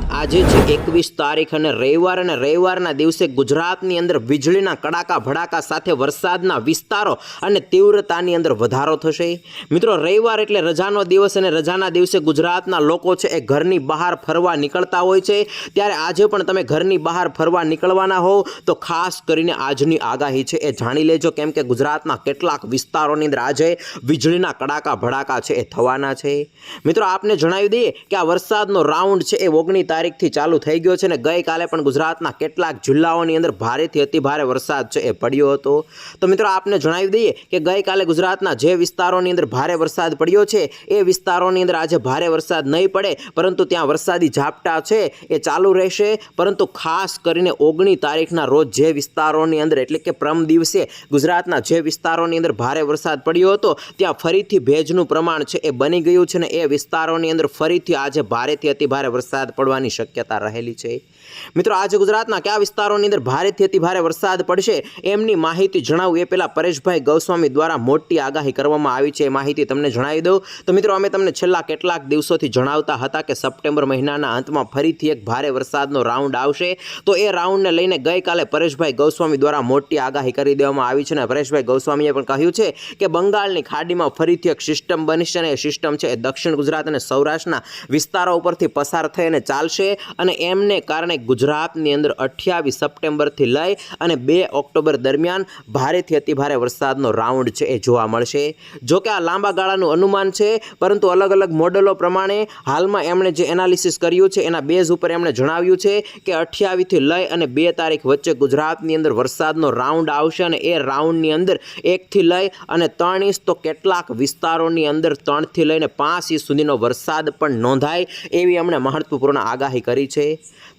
વાત આજે છે એકવીસ તારીખ અને રવિવાર અને રવિવારના દિવસે ગુજરાતની અંદર વીજળીના કડાકા ભડાકા સાથે વરસાદના વિસ્તારો અને તીવ્રતાની અંદર વધારો થશે. મિત્રો, રવિવાર એટલે રજાનો દિવસ અને રજાના દિવસે ગુજરાતના લોકો છે એ ઘરની બહાર ફરવા નીકળતા હોય છે. ત્યારે આજે પણ તમે ઘરની બહાર ફરવા નીકળવાના હો તો ખાસ કરીને આજની આગાહી છે એ જાણી લેજો કેમ કે ગુજરાતના કેટલાક વિસ્તારોની અંદર આજે વીજળીના કડાકા ભડાકા છે એ થવાના છે. મિત્રો, આપને જણાવી દઈએ કે આ વરસાદનો રાઉન્ડ છે એ ઓગણી તારીખથી ચાલુ થઈ ગયો છે અને ગઈકાલે પણ ગુજરાતના કેટલાક જિલ્લાઓની અંદર ભારેથી અતિભારે વરસાદ છે એ પડ્યો હતો. તો મિત્રો આપને જણાવી દઈએ કે ગઈકાલે ગુજરાતના જે વિસ્તારોની અંદર ભારે વરસાદ પડ્યો છે, એ વિસ્તારોની અંદર આજે ભારે વરસાદ નહીં પડે, પરંતુ ત્યાં વરસાદી ઝાપટા છે એ ચાલુ રહેશે. પરંતુ ખાસ કરીને ઓગણી તારીખના રોજ જે વિસ્તારોની અંદર એટલે કે પ્રમ દિવસે ગુજરાતના જે વિસ્તારોની અંદર ભારે વરસાદ પડ્યો હતો, ત્યાં ફરીથી ભેજનું પ્રમાણ છે એ બની ગયું છે ને એ વિસ્તારોની અંદર ફરીથી આજે ભારેથી અતિ ભારે વરસાદ પડવાની શક્યતા રહેલી છે. મિત્રો, આજે ગુજરાતના કયા વિસ્તારોની અંદર ભારેથી અતિ ભારે વરસાદ પડશે એમની માહિતી જણાવું. એ પહેલાં પરેશભાઈ ગૌસ્વામી દ્વારા મોટી આગાહી કરવામાં આવી છે. એ માહિતી તમને જણાવી દઉં. તો મિત્રો, અમે તમને છેલ્લા કેટલાક દિવસોથી જણાવતા હતા કે સપ્ટેમ્બર મહિનાના અંતમાં ફરીથી એક ભારે વરસાદનો રાઉન્ડ આવશે. તો એ રાઉન્ડને લઈને ગઈકાલે પરેશભાઈ ગૌસ્વામી દ્વારા મોટી આગાહી કરી દેવામાં આવી છે અને પરેશભાઈ ગૌસ્વામીએ પણ કહ્યું છે કે બંગાળની ખાડીમાં ફરીથી એક સિસ્ટમ બનશે અને એ સિસ્ટમ છે એ દક્ષિણ ગુજરાત અને સૌરાષ્ટ્રના વિસ્તારો ઉપરથી પસાર થઈને ચાલશે અને એમને કારણે ગુજરાતની અંદર અઠ્યાવીસ સપ્ટેમ્બરથી લઈ અને બે ઓક્ટોબર દરમિયાન ભારેથી અતિભારે વરસાદનો રાઉન્ડ છે એ જોવા મળશે. જો કે આ લાંબા ગાળાનું અનુમાન છે, પરંતુ અલગ અલગ મોડલો પ્રમાણે હાલમાં એમણે જે એનાલિસિસ કર્યું છે, એના બેઝ ઉપર એમણે જણાવ્યું છે કે અઠ્યાવીસથી લઈ અને બે તારીખ વચ્ચે ગુજરાતની અંદર વરસાદનો રાઉન્ડ આવશે અને એ રાઉન્ડની અંદર એકથી લઈ અને ત્રણ ઇંચ તો કેટલાક વિસ્તારોની અંદર ત્રણથી લઈને પાંચ ઇંચ સુધીનો વરસાદ પણ નોંધાય એવી એમણે મહત્વપૂર્ણ આગાહી કરી છે.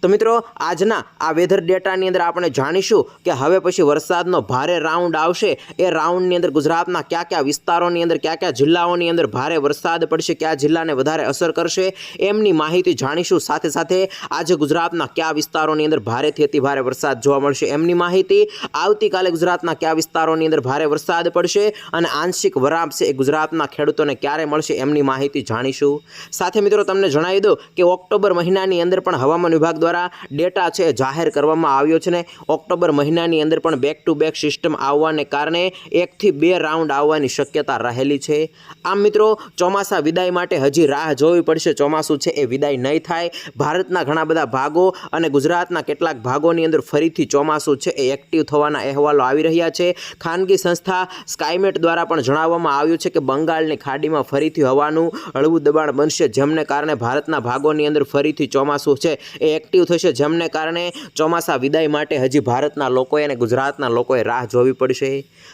તો મિત્રો આજના આ વેધર ડેટાની અંદર આપણે જાણીશું કે હવે પછી વરસાદનો ભારે રાઉન્ડ આવશે. એ રાઉન્ડની અંદર ગુજરાતના કયા કયા વિસ્તારોની અંદર, કયા કયા જિલ્લાઓની અંદર ભારે વરસાદ પડશે, કયા જિલ્લાને વધારે અસર કરશે, એમની માહિતી જાણીશું. સાથે સાથે આજે ગુજરાતના કયા વિસ્તારોની અંદર ભારેથી અતિ ભારે વરસાદ જોવા મળશે એમની માહિતી. આવતીકાલે ગુજરાતના કયા વિસ્તારોની અંદર ભારે વરસાદ પડશે અને આંશિક વરાપ છે એ ગુજરાતના ખેડૂતોને ક્યારે મળશે એમની માહિતી જાણીશું. સાથે મિત્રો, તમને જણાવી દઉં કે ઓક્ટોબર મહિનાની અંદર પણ હવામાન વિભાગ દ્વારા ડેટા છે જાહેર કરવામાં આવ્યો છે ને ઓક્ટોબર મહિનાની અંદર પણ બેક ટુ બેક સિસ્ટમ આવવાને કારણે એકથી બે રાઉન્ડ આવવાની શક્યતા રહેલી છે. આમ મિત્રો, ચોમાસા વિદાય માટે હજી રાહ જોવી પડશે. ચોમાસું છે એ વિદાય નહીં થાય. ભારતના ઘણા બધા ભાગો અને ગુજરાતના કેટલાક ભાગોની અંદર ફરીથી ચોમાસું છે એ એક્ટિવ થવાના અહેવાલો આવી રહ્યા છે. ખાનગી સંસ્થા સ્કાયમેટ દ્વારા પણ જણાવવામાં આવ્યું છે કે બંગાળની ખાડીમાં ફરીથી હવાનું હળવું દબાણ બનશે, જેમને કારણે ભારતના ભાગોની અંદર ફરીથી ચોમાસું છે એ એક્ટિવ થશે. જેમને કારણે ચોમાસા વિદાય માટે હજી ભારતના લોકોએ અને ગુજરાતના લોકોએ રાહ જોવી પડશે.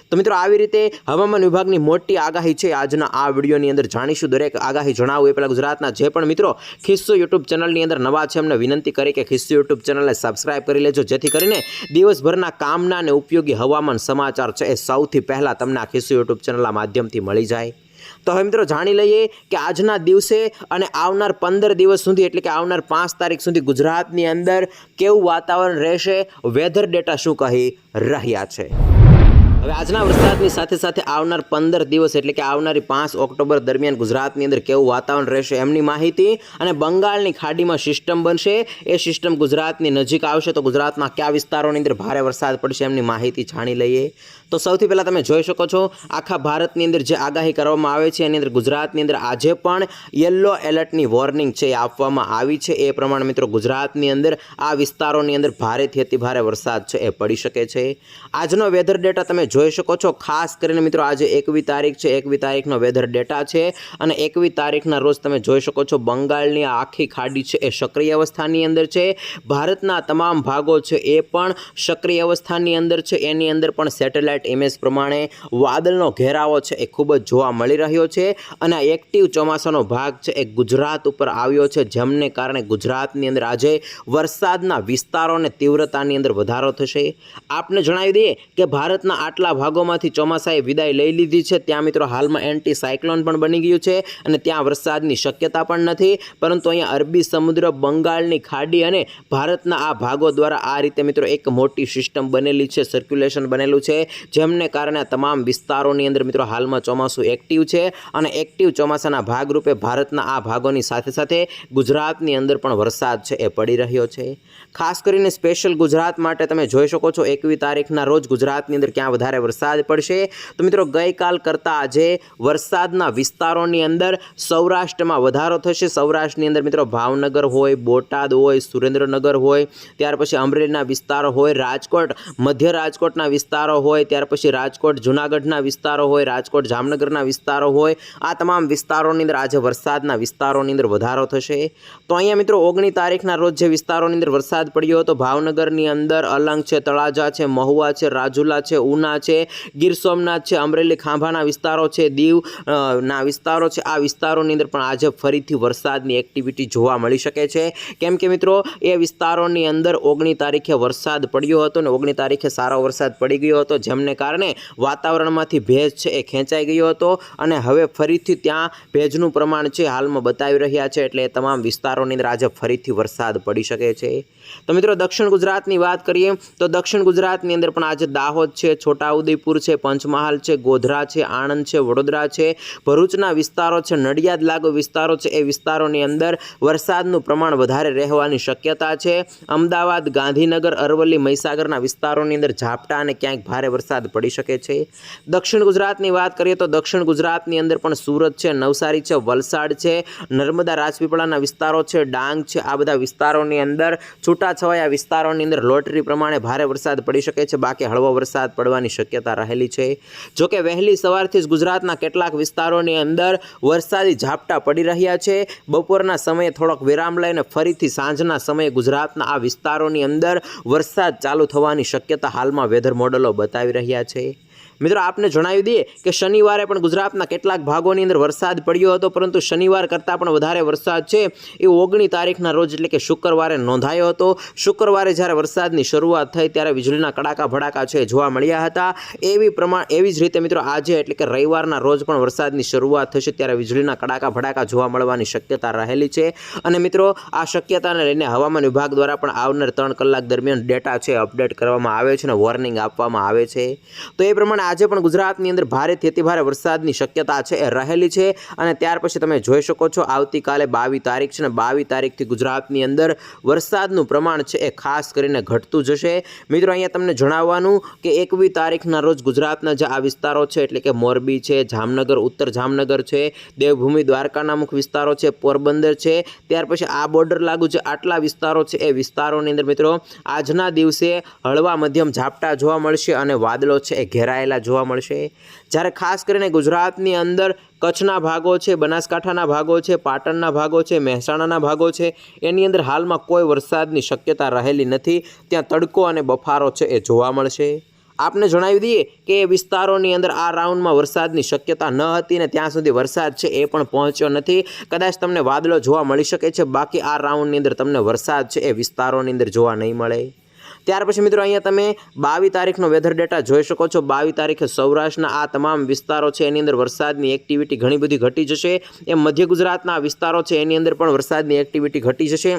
તો મિત્રો, આવી રીતે હવામાન વિભાગની મોટી આગાહી છે. આજના આ વિડીયોની અંદર જાણીશું દરેક આગાહી જણાવું. એ પહેલાં ગુજરાતના જે પણ મિત્રો ખિસ્સો યુટ્યુબ ચેનલની અંદર નવા છે, એમને વિનંતી કરી કે ખિસ્સો યુટ્યુબ ચેનલને સબસ્ક્રાઈબ કરી લેજો. જેથી કરીને દિવસભરના કામના અને ઉપયોગી હવામાન સમાચાર છે એ સૌથી પહેલાં તમને આ ખિસ્સો યુટ્યુબ ચેનલના માધ્યમથી મળી જાય. તો હવે મિત્રો જાણી લઈએ કે આજના દિવસે અને આવનાર પંદર દિવસ સુધી, એટલે કે આવનાર પાંચ તારીખ સુધી ગુજરાતની અંદર કેવું વાતાવરણ રહેશે વેધર ડેટા શું કહી રહ્યા છે? હવે આજના વરસાદની સાથે સાથે આવનાર પંદર દિવસ એટલે કે આવનારી પાંચ ઓક્ટોબર દરમિયાન ગુજરાતની અંદર કેવું વાતાવરણ રહેશે એમની માહિતી અને બંગાળની ખાડીમાં સિસ્ટમ બનશે. એ સિસ્ટમ ગુજરાતની નજીક આવશે તો ગુજરાતમાં કયા વિસ્તારોની અંદર ભારે વરસાદ પડશે એમની માહિતી જાણી લઈએ. તો સૌથી પહેલાં તમે જોઈ શકો છો, આખા ભારતની અંદર જે આગાહી કરવામાં આવે છે એની અંદર ગુજરાતની અંદર આજે પણ યલો એલર્ટની વોર્નિંગ છે એ આપવામાં આવી છે. એ પ્રમાણે મિત્રો ગુજરાતની અંદર આ વિસ્તારોની અંદર ભારેથી અતિ ભારે વરસાદ છે એ પડી શકે છે. આજનો વેધર ડેટા તમે જોઈ શકો છો. ખાસ કરીને મિત્રો આજે એકવી તારીખ છે. એકવી તારીખનો વેધર ડેટા છે અને એકવી તારીખના રોજ તમે જોઈ શકો છો બંગાળની આખી ખાડી છે એ સક્રિય અવસ્થાની અંદર છે. ભારતના તમામ ભાગો છે એ પણ સક્રિય અવસ્થાની અંદર છે. એની અંદર પણ સેટેલાઇટ ઇમેજ પ્રમાણે વાદળનો ઘેરાવો છે એ ખૂબ જ જોવા મળી રહ્યો છે અને એક્ટિવ ચોમાસાનો ભાગ છે એ ગુજરાત ઉપર આવ્યો છે. જેમને કારણે ગુજરાતની અંદર આજે વરસાદના વિસ્તારો અને તીવ્રતાની અંદર વધારો થશે. આપને જણાવી દઈએ કે ભારતના આટલા કેટલા ભાગોમાંથી ચોમાસાએ વિદાય લઈ લીધી છે. ત્યાં મિત્રો હાલમાં એન્ટી સાયક્લોન પણ બની ગયું છે અને ત્યાં વરસાદની શક્યતા પણ નથી. પરંતુ અહીંયા અરબી સમુદ્ર, બંગાળની ખાડી અને ભારતના આ ભાગો દ્વારા આ રીતે મિત્રો એક મોટી સિસ્ટમ બનેલી છે સર્ક્યુલેશન બનેલું છે, જેમને કારણે તમામ વિસ્તારોની અંદર મિત્રો હાલમાં ચોમાસું એક્ટિવ છે અને એક્ટિવ ચોમાસાના ભાગરૂપે ભારતના આ ભાગોની સાથે સાથે ગુજરાતની અંદર પણ વરસાદ છે, એ પડી રહ્યો છે. ખાસ કરીને સ્પેશિયલ ગુજરાત માટે તમે જોઈ શકો છો એકવી તારીખના રોજ ગુજરાતની અંદર ક્યાં વધારે વરસાદ પડશે. તો મિત્રો, ગઈકાલ કરતાં આજે વરસાદના વિસ્તારોની અંદર સૌરાષ્ટ્રમાં વધારો થશે. સૌરાષ્ટ્રની અંદર મિત્રો, ભાવનગર હોય, બોટાદ હોય, સુરેન્દ્રનગર હોય, ત્યાર પછી અમરેલીના વિસ્તારો હોય, રાજકોટ, મધ્ય રાજકોટના વિસ્તારો હોય, ત્યાર પછી રાજકોટ, જુનાગઢના વિસ્તારો હોય, રાજકોટ, જામનગરના વિસ્તારો હોય. આ તમામ વિસ્તારોની અંદર આજે વરસાદના વિસ્તારોની અંદર વધારો થશે. તો અહીંયા મિત્રો, ઓગણી તારીખના રોજ જે વિસ્તારોની અંદર વરસાદ પડ્યો હતો, ભાવનગરની અંદર અલંગ છે, તળાજા છે, મહુવા છે, રાજુલા છે, ઉના છે, ગીર સોમનાથ છે, અમરેલી ખાંભાના વિસ્તારો છે, દીવ ના વિસ્તારો છે. આ વિસ્તારોની અંદર પણ આજે ફરીથી વરસાદની એક્ટિવિટી જોવા મળી શકે છે. કેમ કે મિત્રો, એ વિસ્તારોની અંદર ઓગણી તારીખે વરસાદ પડ્યો હતો ને ઓગણી તારીખે સારો વરસાદ પડી ગયો હતો, જેમને કારણે વાતાવરણમાંથી ભેજ છે એ ખેંચાઈ ગયો હતો અને હવે ફરીથી ત્યાં ભેજનું પ્રમાણ છે, હાલમાં બતાવી રહ્યા છે, એટલે તમામ વિસ્તારોની અંદર આજે ફરીથી વરસાદ પડી શકે છે. તો મિત્રો, દક્ષિણ ગુજરાતની વાત કરીએ, તો દક્ષિણ ગુજરાતની અંદર પણ આજે દાહોદ છે, છોટાઉદેપુર છે, પંચમહાલ છે, ગોધરા છે, આણંદ છે, વડોદરા છે, ભરૂચના વિસ્તારો છે, નડિયાદ લાગુ વિસ્તારો છે, એ વિસ્તારોની અંદર વરસાદનું પ્રમાણ વધારે રહેવાની શક્યતા છે. અમદાવાદ, ગાંધીનગર, અરવલ્લી, મહીસાગરના વિસ્તારોની અંદર ઝાપટા અને ક્યાંક ભારે વરસાદ પડી શકે છે. દક્ષિણ ગુજરાતની વાત કરીએ, તો દક્ષિણ ગુજરાતની અંદર પણ સુરત છે, નવસારી છે, વલસાડ છે, નર્મદા, રાજપીપળાના વિસ્તારો છે, ડાંગ છે, આ બધા વિસ્તારોની અંદર છૂટાછવાયા વિસ્તારોની અંદર લોટરી પ્રમાણે ભારે વરસાદ પડી શકે છે. બાકી હળવો વરસાદ પડવાની શક્યતા રહેલી છે. જોકે વહેલી સવારથી જ ગુજરાતના કેટલાક વિસ્તારોની અંદર વરસાદી ઝાપટા પડી રહ્યા છે. બપોરના સમયે થોડોક વિરામ લઈને ફરીથી સાંજના સમયે ગુજરાતના આ વિસ્તારોની અંદર વરસાદ ચાલુ થવાની શક્યતા હાલમાં વેધર મોડલો બતાવી રહ્યા છે. મિત્રો, આપને જણાવી દઈએ કે શનિવારે પણ ગુજરાતના કેટલાક ભાગોની અંદર વરસાદ પડ્યો હતો, પરંતુ શનિવાર કરતાં પણ વધારે વરસાદ છે. એ ઓગણી તારીખના રોજ એટલે કે શુક્રવારે નોંધાયો હતો. શુક્રવારે જ્યારે વરસાદની શરૂઆત થઈ, ત્યારે વીજળીના કડાકા ભડાકા છે જોવા મળ્યા હતા. એવી પ્રમાણ એવી જ રીતે મિત્રો, આજે એટલે કે રવિવારના રોજ પણ વરસાદની શરૂઆત થશે, ત્યારે વીજળીના કડાકા ભડાકા જોવા મળવાની શક્યતા રહેલી છે. અને મિત્રો, આ શક્યતાને લઈને હવામાન વિભાગ દ્વારા પણ આવનાર ત્રણ કલાક દરમિયાન ડેટા છે અપડેટ કરવામાં આવે છે અને વોર્નિંગ આપવામાં આવે છે. તો એ પ્રમાણે આજે પણ ગુજરાતની અંદર ભારેથી અતિભારે વરસાદની શક્યતા છે, એ રહેલી છે અને ત્યાર પછી તમે જોઈ શકો છો, આવતીકાલે બાવીસ તારીખ છે ને બાવીસ તારીખથી ગુજરાતની અંદર વરસાદનું પ્રમાણ છે એ ખાસ કરીને ઘટતું જશે. મિત્રો, અહીંયા તમને જણાવવાનું કે એકવી તારીખના રોજ ગુજરાતના જે આ વિસ્તારો છે, એટલે કે મોરબી છે, જામનગર, ઉત્તર જામનગર છે, દેવભૂમિ દ્વારકાના મુખ વિસ્તારો છે, પોરબંદર છે, ત્યાર પછી આ બોર્ડર લાગુ જે આટલા વિસ્તારો છે, એ વિસ્તારોની અંદર મિત્રો, આજના દિવસે હળવા મધ્યમ ઝાપટા જોવા મળશે અને વાદળો છે એ ઘેરાયેલા જોવા મળશે. જ્યારે ખાસ કરીને ગુજરાતની અંદર કચ્છના ભાગો છે, બનાસકાંઠાના ભાગો છે, પાટણના ભાગો છે, મહેસાણાના ભાગો છે, એની અંદર હાલમાં કોઈ વરસાદની શક્યતા રહેલી નથી. ત્યાં તડકો અને બફારો છે એ જોવા મળશે. આપને જણાવી દઈએ કે એ વિસ્તારોની અંદર આ રાઉન્ડમાં વરસાદની શક્યતા ન હતી ને ત્યાં સુધી વરસાદ છે એ પણ પહોંચ્યો નથી. કદાચ તમને વાદળો જોવા મળી શકે છે, બાકી આ રાઉન્ડની અંદર તમને વરસાદ છે એ વિસ્તારોની અંદર જોવા નહીં મળે. ત્યાર પછી મિત્રો અહીંયા તમે બાવીસ તારીખનો વેધર ડેટા જોઈ શકો છો. બાવીસ તારીખે સૌરાષ્ટ્રના આ તમામ વિસ્તારો છે, એની અંદર વરસાદની એક્ટિવિટી ઘણી બધી ઘટી જશે. એ મધ્ય ગુજરાતના વિસ્તારો છે, એની અંદર પણ વરસાદની એક્ટિવિટી ઘટી જશે.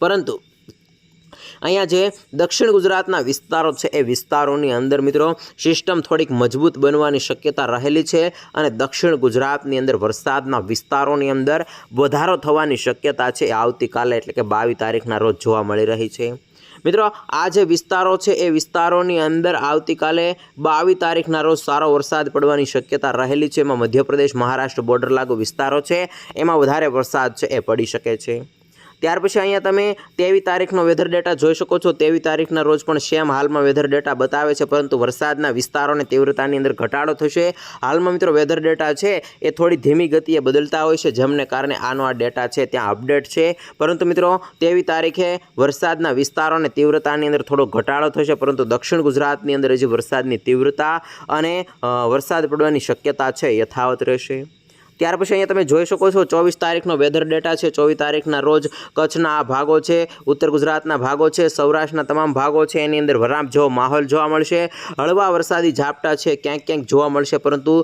પરંતુ અહીંયા જે દક્ષિણ ગુજરાતના વિસ્તારો છે, એ વિસ્તારોની અંદર મિત્રો સિસ્ટમ થોડીક મજબૂત બનવાની શક્યતા રહેલી છે અને દક્ષિણ ગુજરાતની અંદર વરસાદના વિસ્તારોની અંદર વધારો થવાની શક્યતા છે એ આવતીકાલે એટલે કે બાવીસ તારીખના રોજ જોવા મળી રહી છે. મિત્રો, આ જે વિસ્તારો છે, એ વિસ્તારોની અંદર આવતીકાલે બાવીસ તારીખના રોજ સારો વરસાદ પડવાની શક્યતા રહેલી છે. એમાં મધ્યપ્રદેશ, મહારાષ્ટ્ર, બોર્ડર લાગુ વિસ્તારો છે. એમાં વધારે વરસાદ છે, એ પડી શકે છે. ત્યાર પછી અહીંયા તમે તેવી તારીખનો વેધર ડેટા જોઈ શકો છો. તેવી તારીખના રોજ પણ સેમ હાલમાં વેધર ડેટા બતાવે છે, પરંતુ વરસાદના વિસ્તારોની તીવ્રતાની અંદર ઘટાડો થશે. હાલમાં મિત્રો વેધર ડેટા છે એ થોડી ધીમી ગતિએ બદલતા હોય છે, જેમને કારણે આનો આ ડેટા છે ત્યાં અપડેટ છે. પરંતુ મિત્રો તેવી તારીખે વરસાદના વિસ્તારોની તીવ્રતાની અંદર થોડો ઘટાડો થશે, પરંતુ દક્ષિણ ગુજરાતની અંદર હજી વરસાદની તીવ્રતા અને વરસાદ પડવાની શક્યતા છે, યથાવત રહેશે. ત્યાર પછી અહીંયા તમે જોઈ શકો છો ચોવીસ તારીખનો વેધર ડેટા છે, ચોવીસ તારીખના રોજ કચ્છના આ ભાગો છે, ઉત્તર ગુજરાતના ભાગો છે, સૌરાષ્ટ્રના તમામ ભાગો છે, એની અંદર વરાપ જેવો, માહોલ જોવા મળશે, હળવા વરસાદી ઝાપટા છે, ક્યાંક ક્યાંક જોવા મળશે, પરંતુ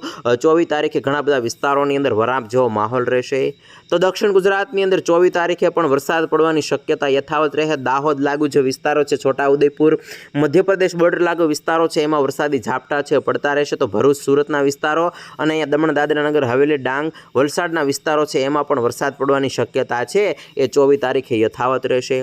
ચોવીસ તારીખે ઘણા બધા વિસ્તારોની અંદર વરાપ જેવો માહોલ રહેશે. તો દક્ષિણ ગુજરાતની અંદર ચોવીસ તારીખે પણ વરસાદ પડવાની શક્યતા યથાવત રહે. દાહોદ લાગુ જે વિસ્તારો છે, છોટાઉદેપુર, મધ્યપ્રદેશ બોર્ડર લાગુ વિસ્તારો છે, એમાં વરસાદી ઝાપટા છે, પડતા રહેશે તો ભરૂચ, સુરતના વિસ્તારો અને અહીંયા દમણ દાદરા નગર હવેલી, ડાંગ, વલસાડના વિસ્તારો છે, એમાં પણ વરસાદ પડવાની શક્યતા છે. એ ચોવીસ તારીખે યથાવત રહેશે.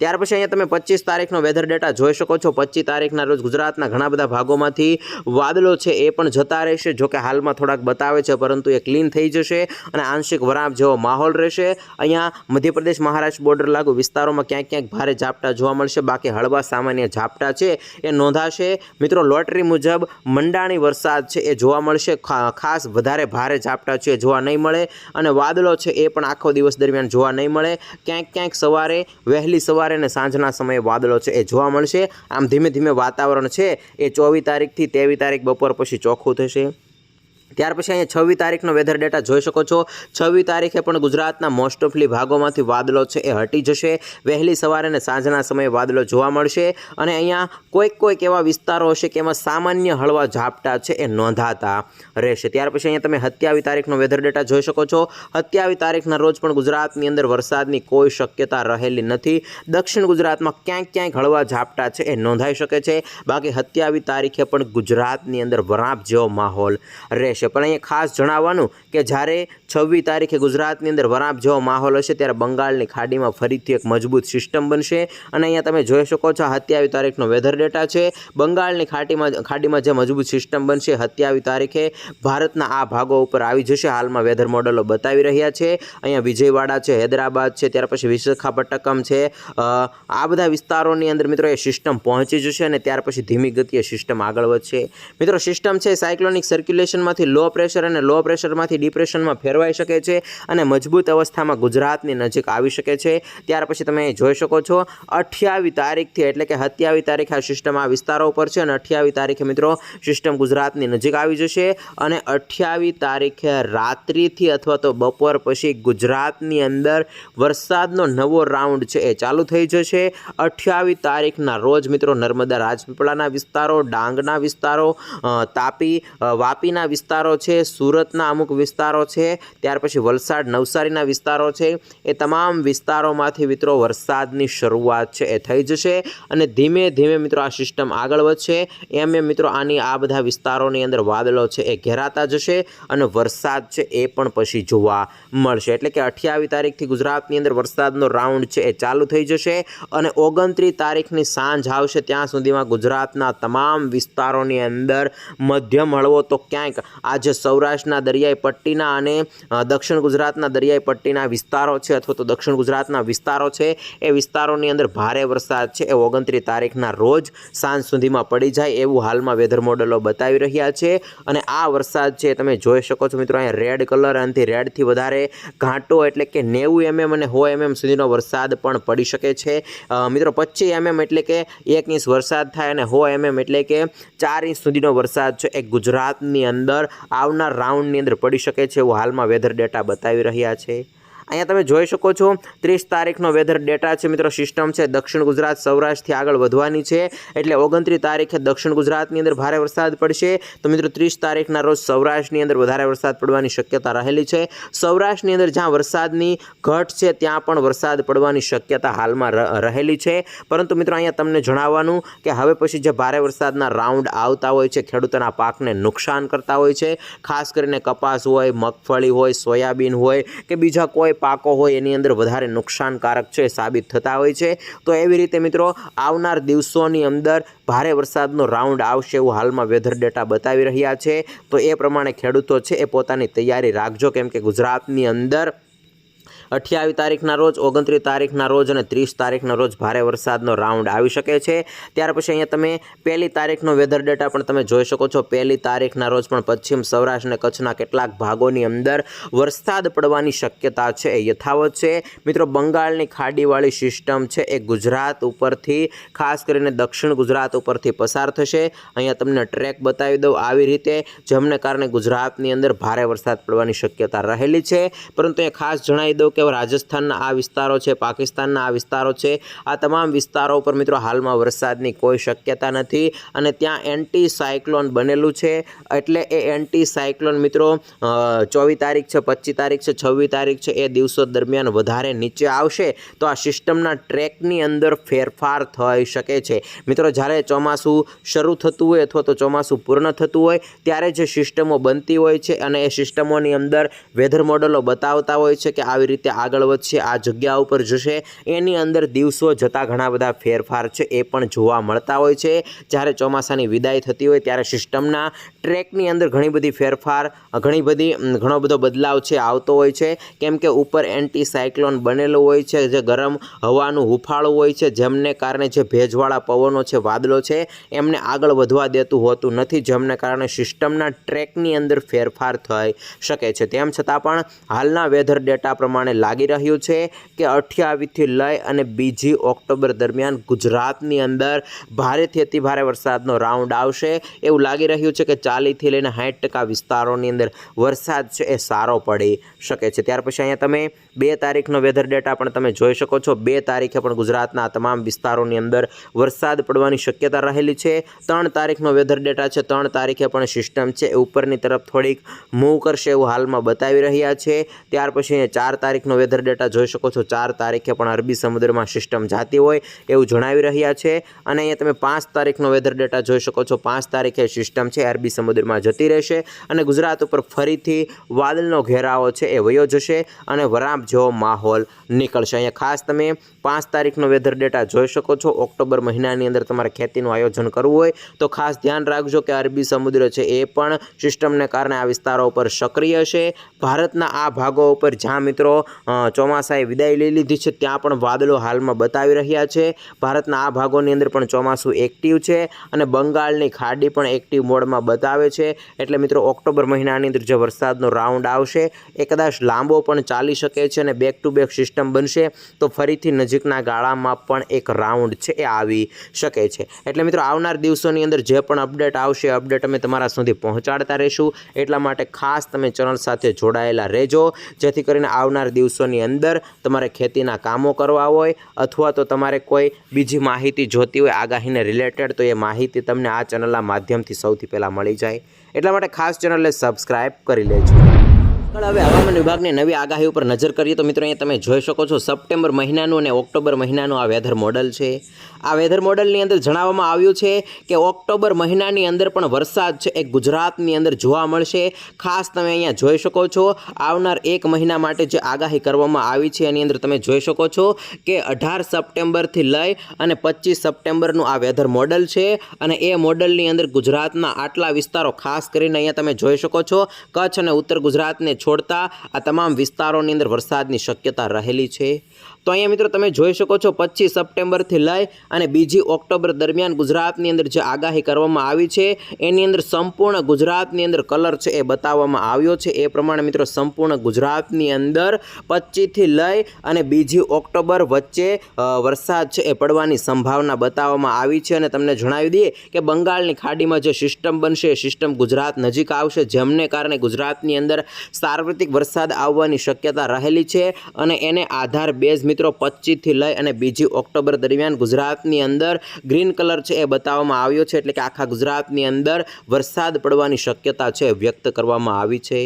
ત્યાર પછી અહીંયા તમે પચીસ તારીખનો વેધર ડેટા જોઈ શકો છો. પચીસ તારીખના રોજ ગુજરાતના ઘણા બધા ભાગોમાંથી વાદળો છે એ પણ જતા રહેશે, જો કે હાલમાં થોડાક બતાવે છે, પરંતુ એ ક્લીન થઈ જશે અને આંશિક વરાપ જેવો માહોલ રહેશે. અહીંયા મધ્યપ્રદેશ મહારાષ્ટ્ર બોર્ડર લાગુ વિસ્તારોમાં ક્યાંક ક્યાંક ભારે ઝાપટા જોવા મળશે. બાકી હળવા સામાન્ય ઝાપટા છે એ નોંધાશે. મિત્રો, લોટરી મુજબ મંડાણી વરસાદ છે એ જોવા મળશે. ખાસ વધારે ભારે ઝાપટા છે એ જોવા નહીં મળે અને વાદળો છે એ પણ આખો દિવસ દરમિયાન જોવા નહીં મળે. ક્યાંક ક્યાંક સવારે વહેલી સવારે અને સાંજના સમયે વાદળો છે એ જોવા મળશે. આમ ધીમે ધીમે વાતાવરણ છે એ ચોવીસ તારીખથી તેવી તારીખ બપોર પછી ચોખ્ખું થશે. ત્યાર પછી અહીંયા છવ્વીસ તારીખનો વેધર ડેટા જોઈ શકો છો. છવ્વીસ તારીખે પણ ગુજરાતના મોસ્ટ ઓફલી ભાગોમાંથી વાદળો છે એ હટી જશે. વહેલી સવારે અને સાંજના સમયે વાદળો જોવા મળશે. અને અહીંયા કોઈક કોઈક એવા વિસ્તારો હશે કે એમાં સામાન્ય હળવા ઝાપટા છે એ નોંધાતા રહેશે. ત્યાર પછી અહીંયા તમે સત્યાવીસ તારીખનો વેધર ડેટા જોઈ શકો છો. સત્યાવીસ તારીખના રોજ પણ ગુજરાતની અંદર વરસાદની કોઈ શક્યતા રહેલી નથી. દક્ષિણ ગુજરાતમાં ક્યાંક ક્યાંક હળવા ઝાપટા છે એ નોંધાઈ શકે છે. બાકી સત્યાવીસ તારીખે પણ ગુજરાતની અંદર વરાપ જેવો માહોલ રહેશે. પણ અહીંયા ખાસ જણાવવાનું કે જ્યારે છવ્વીસ તારીખે ગુજરાતની અંદર વરાપ જેવો માહોલ હશે, ત્યારે બંગાળની ખાડીમાં ફરીથી એક મજબૂત સિસ્ટમ બનશે. અને અહીંયા તમે જોઈ શકો છો, સત્યાવીસ તારીખનો વેધર ડેટા છે. બંગાળની ખાડીમાં ખાડીમાં જે મજબૂત સિસ્ટમ બનશે, સત્યાવીસ તારીખે ભારતના આ ભાગો ઉપર આવી જશે. હાલમાં વેધર મોડલો બતાવી રહ્યા છે. અહીંયા વિજયવાડા છે, હૈદરાબાદ છે, ત્યાર પછી વિશાખાપટ્ટનમ છે. આ બધા વિસ્તારોની અંદર મિત્રો એ સિસ્ટમ પહોંચી જશે અને ત્યાર પછી ધીમી ગતિએ સિસ્ટમ આગળ વધશે. મિત્રો, સિસ્ટમ છે, સાયક્લોનિક સર્ક્યુલેશનમાંથી લો પ્રેશર અને લો પ્રેશરમાંથી ડિપ્રેશનમાં ફેરવાઈ શકે છે અને મજબૂત અવસ્થામાં ગુજરાતની નજીક આવી શકે છે. ત્યાર પછી તમે જોઈ શકો છો અઠ્યાવીસ તારીખથી એટલે કે સત્યાવી તારીખે આ સિસ્ટમ આ વિસ્તારો ઉપર છે અને અઠ્યાવી તારીખે મિત્રો સિસ્ટમ ગુજરાતની નજીક આવી જશે અને અઠ્યાવી તારીખે રાત્રિથી અથવા તો બપોર પછી ગુજરાતની અંદર વરસાદનો નવો રાઉન્ડ છે એ ચાલુ થઈ જશે. અઠ્યાવી તારીખના રોજ મિત્રો નર્મદા રાજપીપળાના વિસ્તારો, ડાંગના વિસ્તારો તાપી વાપીના વિસ્તારો છે, સુરતના અમુક વિસ્તારો છે ત્યાર પછી વલસાડ નવસારીના વિસ્તારો છે. એ તમામ વિસ્તારોમાંથી મિત્રો વરસાદની શરૂઆત છે, એ થઈ જશે અને ધીમે ધીમે મિત્રો આ સિસ્ટમ આગળ વધશે. એમ એમ મિત્રો આની આ બધા વિસ્તારોની અંદર વાદળો છે, એ ઘેરાતા જશે અને વરસાદ છે, એ પણ પછી જોવા મળશે. એટલે કે અઠ્યાવીસ તારીખથી ગુજરાતની અંદર વરસાદનો રાઉન્ડ છે, એ ચાલુ થઈ જશે અને ઓગણત્રીસ તારીખની સાંજ આવશે, ત્યાં સુધીમાં ગુજરાતના તમામ વિસ્તારોની અંદર મધ્યમ હળવો તો ક્યાંક આજે સૌરાષ્ટ્રના દરિયાઈ પટ્ટીના અને દક્ષિણ ગુજરાતના દરિયાઈ પટ્ટીના વિસ્તારો છે અથવા તો દક્ષિણ ગુજરાતના વિસ્તારો છે. એ વિસ્તારોની અંદર ભારે વરસાદ છે. એ ઓગણત્રીસ તારીખના રોજ સાંજ સુધીમાં પડી જાય એવું હાલમાં વેધર મોડલો બતાવી રહ્યા છે. અને આ વરસાદ છે તમે જોઈ શકો છો મિત્રો, અહીંયા રેડ કલર અને રેડથી વધારે ઘાંટો એટલે કે નેવું એમએમ અને સો એમએમ સુધીનો વરસાદ પણ પડી શકે છે. મિત્રો, પચીસ એમએમ એટલે કે એક ઇંચ વરસાદ થાય અને સો એમએમ એટલે કે ચાર ઇંચ સુધીનો વરસાદ છે એ ગુજરાતની અંદર આવનાર રાઉન્ડની અંદર પડી શકે છે એવું હાલમાં વેધર ડેટા બતાવી રહ્યા છે. અહીંયા તમે જોઈ શકો છો, ત્રીસ તારીખનો વેધર ડેટા છે મિત્રો સિસ્ટમ છે, દક્ષિણ ગુજરાત સૌરાષ્ટ્રથી આગળ વધવાની છે, એટલે ઓગણત્રીસ તારીખે દક્ષિણ ગુજરાતની અંદર ભારે વરસાદ પડશે. તો મિત્રો, ત્રીસ તારીખના રોજ સૌરાષ્ટ્રની અંદર વધારે વરસાદ પડવાની શક્યતા રહેલી છે. સૌરાષ્ટ્રની અંદર જ્યાં વરસાદની ઘટ છે, ત્યાં પણ વરસાદ પડવાની શક્યતા હાલમાં રહેલી છે. પરંતુ મિત્રો, અહીંયા તમને જણાવવાનું કે હવે પછી જે ભારે વરસાદના રાઉન્ડ આવતા હોય છે, ખેડૂતોના પાકને નુકસાન કરતા હોય છે. ખાસ કરીને કપાસ હોય, મગફળી હોય, સોયાબીન હોય કે બીજા કોઈ પાકો હોય એની અંદર વધારે નુકસાનકારક છે સાબિત થતા હોય છે. તો એવી રીતે મિત્રો, આવનાર દિવસોની અંદર ભારે વરસાદનો રાઉન્ડ આવશે એવું હાલમાં વેધર ડેટા બતાવી રહ્યા છે. તો એ પ્રમાણે ખેડૂતો છે એ પોતાની તૈયારી રાખજો. કેમ કે ગુજરાતની અંદર અઠ્યાવીસ તારીખના રોજ, ઓગણત્રીસ તારીખના રોજ અને ત્રીસ તારીખના રોજ ભારે વરસાદનો રાઉન્ડ આવી શકે છે. ત્યાર પછી અહીંયા તમે પહેલી તારીખનો વેધર ડેટા પણ તમે જોઈ શકો છો. પહેલી તારીખના રોજ પણ પશ્ચિમ સૌરાષ્ટ્ર અને કચ્છના કેટલાક ભાગોની અંદર વરસાદ પડવાની શક્યતા છે. એ યથાવત છે. મિત્રો, બંગાળની ખાડીવાળી સિસ્ટમ છે એ ગુજરાત ઉપરથી, ખાસ કરીને દક્ષિણ ગુજરાત ઉપરથી પસાર થશે. અહીંયા તમને ટ્રેક બતાવી દઉં આવી રીતે, જેમને કારણે ગુજરાતની અંદર ભારે વરસાદ પડવાની શક્યતા રહેલી છે. પરંતુ એ ખાસ જણાવી દઉં કે રાજસ્થાનના આ વિસ્તારો છે, પાકિસ્તાનના આ વિસ્તારો છે. આ તમામ વિસ્તારો ઉપર મિત્રો હાલમાં વરસાદની કોઈ શક્યતા નથી અને ત્યાં એન્ટી સાયક્લોન બનેલું છે. એટલે એ એન્ટી સાયક્લોન મિત્રો ચોવીસ તારીખ છે, પચીસ તારીખ છે, છવ્વીસ તારીખ છે, એ દિવસો દરમિયાન વધારે નીચે આવશે તો આ સિસ્ટમના ટ્રેકની અંદર ફેરફાર થઈ શકે છે. મિત્રો, જ્યારે ચોમાસું શરૂ થતું હોય અથવા તો ચોમાસું પૂર્ણ થતું હોય, ત્યારે જે સિસ્ટમો બનતી હોય છે અને એ સિસ્ટમોની અંદર વેધર મોડલો બતાવતા હોય છે કે આવી રીતે આગળ વધશે, આ જગ્યા ઉપર જશે. એની અંદર દિવસો જતાં ઘણા બધા ફેરફાર છે, એ પણ જોવા મળતા હોય છે. જ્યારે ચોમાસાની વિદાય થતી હોય ત્યારે સિસ્ટમના ટ્રેકની અંદર ઘણી બધી ફેરફાર, ઘણી બધી ઘણો બધો બદલાવ છે, આવતો હોય છે. કેમ કે ઉપર એન્ટી સાયક્લોન બનેલું હોય છે, જે ગરમ હવાનું હુફાળું હોય છે, જેમને કારણે જે ભેજવાળા પવનો છે, વાદળો છે, એમને આગળ વધવા દેતું હોતું નથી, જેમને કારણે સિસ્ટમના ટ્રેકની અંદર ફેરફાર થઈ શકે છે. તેમ છતાં પણ હાલના વેધર ડેટા પ્રમાણે લાગી રહ્યું છે કે અઠ્યાવીસથી લઈ અને બીજી ઓક્ટોબર દરમિયાન ગુજરાતની અંદર ભારેથી અતિ ભારે વરસાદનો રાઉન્ડ આવશે. એવું લાગી રહ્યું છે કે ચાલીસથી લઈને સાઠ ટકા વિસ્તારોની અંદર વરસાદ છે એ સારો પડી શકે છે. ત્યાર પછી અહીંયા તમે બે તારીખનો વેધર ડેટા પણ તમે જોઈ શકો છો. બે તારીખે પણ ગુજરાતના તમામ વિસ્તારોની અંદર વરસાદ પડવાની શક્યતા રહેલી છે. ત્રણ તારીખનો વેધર ડેટા છે. ત્રણ તારીખે પણ સિસ્ટમ છે ઉપરની તરફ થોડીક મૂવ કરશે એવું હાલમાં બતાવી રહ્યા છે. ત્યાર પછી અહીંયા ચાર તારીખનો વેધર ડેટા જોઈ શકો છો. ચાર તારીખે પણ અરબી સમુદ્રમાં સિસ્ટમ જાતી હોય એવું જણાવી રહ્યા છે. અને અહીંયા તમે પાંચ તારીખનો વેધર ડેટા જોઈ શકો છો. પાંચ તારીખે સિસ્ટમ છે, અરબી સમુદ્રમાં જતી રહેશે. અને ગુજરાત ઉપર ફરીથી વાદળનો ઘેરાવો છે, એ વયો જશે અને વરાપ જેવો માહોલ નીકળશે. અહીંયા ખાસ તમે પાંચ તારીખનો વેધર ડેટા જોઈ શકો છો. ઓક્ટોબર મહિનાની અંદર તમારે ખેતીનું આયોજન કરવું હોય તો ખાસ ધ્યાન રાખજો કે અરબી સમુદ્ર છે એ પણ સિસ્ટમને કારણે આ વિસ્તારો ઉપર સક્રિય છે. ભારતના આ ભાગો ઉપર જ્યાં મિત્રો ચોમાસાએ વિદાય લઈ લીધી છે ત્યાં પણ વાદળો હાલમાં બતાવી રહ્યા છે. ભારતના આ ભાગોની અંદર પણ ચોમાસું એક્ટિવ છે અને બંગાળની ખાડી પણ એક્ટિવ મોડમાં બતાવે છે. એટલે મિત્રો, ઓક્ટોબર મહિનાની અંદર જે વરસાદનો રાઉન્ડ આવશે, એ કદાચ લાંબો પણ ચાલી શકે છે અને બેક ટુ બેક સિસ્ટમ બનશે, તો ફરીથી નજીકના ગાળામાં પણ એક રાઉન્ડ છે, એ આવી શકે છે. એટલે મિત્રો, આવનાર દિવસોની અંદર જે પણ અપડેટ આવશે અપડેટ અમે તમારા સુધી પહોંચાડતા રહીશું. એટલા માટે ખાસ તમે ચેનલ સાથે જોડાયેલા રહેજો, જેથી કરીને આવનાર દિવસોની અંદર તમારે ખેતીના કામો કરવા હોય, અથવા તો તમારે કોઈ બીજી માહિતી જોતી હોય, આગાહીને રિલેટેડ તો એ માહિતી તમને આ ચેનલના માધ્યમથી સૌથી પહેલાં મળી જાય. એટલા માટે ખાસ ચેનલને સબસ્ક્રાઈબ કરી લેજો. આગળ હવે હવામાન વિભાગની નવી આગાહી ઉપર નજર કરીએ તો મિત્રો અહીંયા તમે જોઈ શકો છો, સપ્ટેમ્બર મહિનાનું અને ઓક્ટોબર મહિનાનું આ વેધર મોડલ છે. આ વેધર મોડલની અંદર જણાવવામાં આવ્યું છે કે ઓક્ટોબર મહિનાની અંદર પણ વરસાદ છે એ ગુજરાતની અંદર જોવા મળશે. ખાસ તમે અહીંયા જોઈ શકો છો, આવનાર એક મહિના માટે જે આગાહી કરવામાં આવી છે, એની અંદર તમે જોઈ શકો છો કે અઢાર સપ્ટેમ્બરથી લઈ અને પચીસ સપ્ટેમ્બરનું આ વેધર મોડલ છે અને એ મોડલની અંદર ગુજરાતના આટલા વિસ્તારો ખાસ કરીને અહીંયા તમે જોઈ શકો છો. કચ્છ અને ઉત્તર ગુજરાતને છોડતા આ તમામ વિસ્તારોની અંદર વરસાદની શક્યતા રહેલી છે. તો અહીંયા મિત્રો તમે જોઈ શકો છો પચીસ સપ્ટેમ્બરથી લઈ અને બીજી ઓક્ટોબર દરમિયાન ગુજરાતની અંદર જે આગાહી કરવામાં આવી છે, એની અંદર સંપૂર્ણ ગુજરાતની અંદર કલર છે એ બતાવવામાં આવ્યો છે. એ પ્રમાણે મિત્રો સંપૂર્ણ ગુજરાતની અંદર પચીસથી લઈ અને બીજી ઓક્ટોબર વચ્ચે વરસાદ છે એ પડવાની સંભાવના બતાવવામાં આવી છે અને તમને જણાવી દઈએ કે બંગાળની ખાડીમાં જે સિસ્ટમ બનશે, એ સિસ્ટમ ગુજરાત નજીક આવશે, જેમને કારણે ગુજરાતની અંદર સાર્વત્રિક વરસાદ આવવાની શક્યતા રહેલી છે અને એને આધાર બેઝ મિત્રો પચીસથી લઈ અને બીજી ઓક્ટોબર દરમિયાન ગુજરાતની અંદર ગ્રીન કલર છે એ બતાવવામાં આવ્યો છે એટલે કે આખા ગુજરાતની અંદર વરસાદ પડવાની શક્યતા છે વ્યક્ત કરવામાં આવી છે.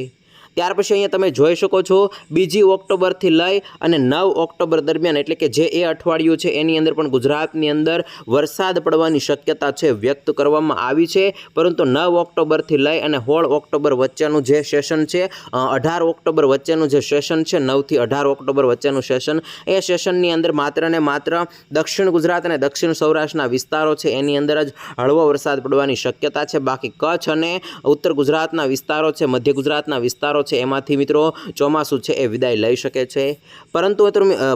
ત્યાર પછી અહીંયા તમે જોઈ શકો છો, બીજી ઓક્ટોબરથી લઈ અને નવ ઓક્ટોબર દરમિયાન, એટલે કે જે એ અઠવાડિયું છે, એની અંદર પણ ગુજરાતની અંદર વરસાદ પડવાની શક્યતા છે વ્યક્ત કરવામાં આવી છે. પરંતુ નવ ઓક્ટોબરથી લઈ અને સોળ ઓક્ટોબર વચ્ચેનું જે સેશન છે અઢાર ઓક્ટોબર વચ્ચેનું જે સેશન છે, નવથી અઢાર ઓક્ટોબર વચ્ચેનું સેશન, એ સેશનની અંદર માત્ર ને માત્ર દક્ષિણ ગુજરાત અને દક્ષિણ સૌરાષ્ટ્રના વિસ્તારો છે, એની અંદર જ હળવો વરસાદ પડવાની શક્યતા છે. બાકી કચ્છ અને ઉત્તર ગુજરાતના વિસ્તારો છે, મધ્ય ગુજરાતના વિસ્તારો વિસ્તારો છે, એમાંથી મિત્રો ચોમાસું છે એ વિદાય લઈ શકે છે. પરંતુ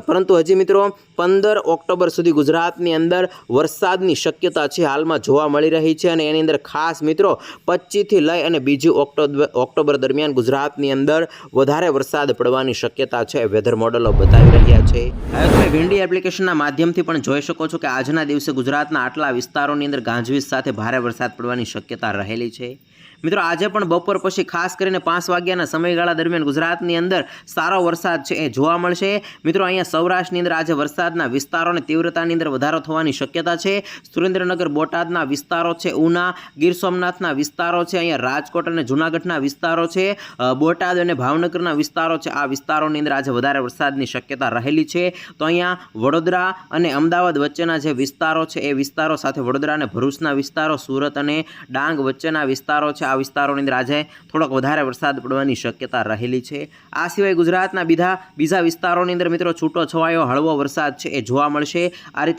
પરંતુ હજી મિત્રો પંદર ઓક્ટોબર સુધી ગુજરાતની અંદર વરસાદની શક્યતા છે હાલમાં જોવા મળી રહી છે અને એની અંદર ખાસ મિત્રો પચીસથી લઈ અને બીજી ઓક્ટોબર ઓક્ટોબર દરમિયાન ગુજરાતની અંદર વધારે વરસાદ પડવાની શક્યતા છે વેધર મોડલો બતાવી રહ્યા છે. હવે તમે વિન્ડી એપ્લિકેશનના માધ્યમથી પણ જોઈ શકો છો કે આજના દિવસે ગુજરાતના આટલા વિસ્તારોની અંદર ગાંજવીજ સાથે ભારે વરસાદ પડવાની શક્યતા રહેલી છે. મિત્રો, આજે પણ બપોર પછી ખાસ કરીને પાંચ વાગ્યાના સમયગાળા દરમિયાન ગુજરાતની અંદર સારો વરસાદ છે એ જોવા મળશે. મિત્રો, અહીંયા સૌરાષ્ટ્રની અંદર આજે વરસાદના વિસ્તારો અને તીવ્રતાની અંદર વધારો થવાની શક્યતા છે. સુરેન્દ્રનગર, બોટાદના વિસ્તારો છે, ઉના, ગીર સોમનાથના વિસ્તારો છે, અહીંયા રાજકોટ અને જૂનાગઢના વિસ્તારો છે બોટાદ અને ભાવનગરના વિસ્તારો છે. આ વિસ્તારોની અંદર આજે વધારે વરસાદની શક્યતા રહેલી છે. તો અહીંયા વડોદરા અને અમદાવાદ વચ્ચેના જે વિસ્તારો છે, એ વિસ્તારો સાથે વડોદરા અને ભરૂચના વિસ્તારો, સુરત અને ડાંગ વચ્ચેના વિસ્તારો છે. આ વિસ્તારોની અંદર આજે થોડોક વધારે વરસાદ પડવાની શક્યતા રહેલી છે. આ સિવાય ગુજરાતના બીજા બીજા વિસ્તારોની અંદર મિત્રો છૂટો છવાયો હળવો વરસાદ છે એ જોવા મળશે. આ રીતે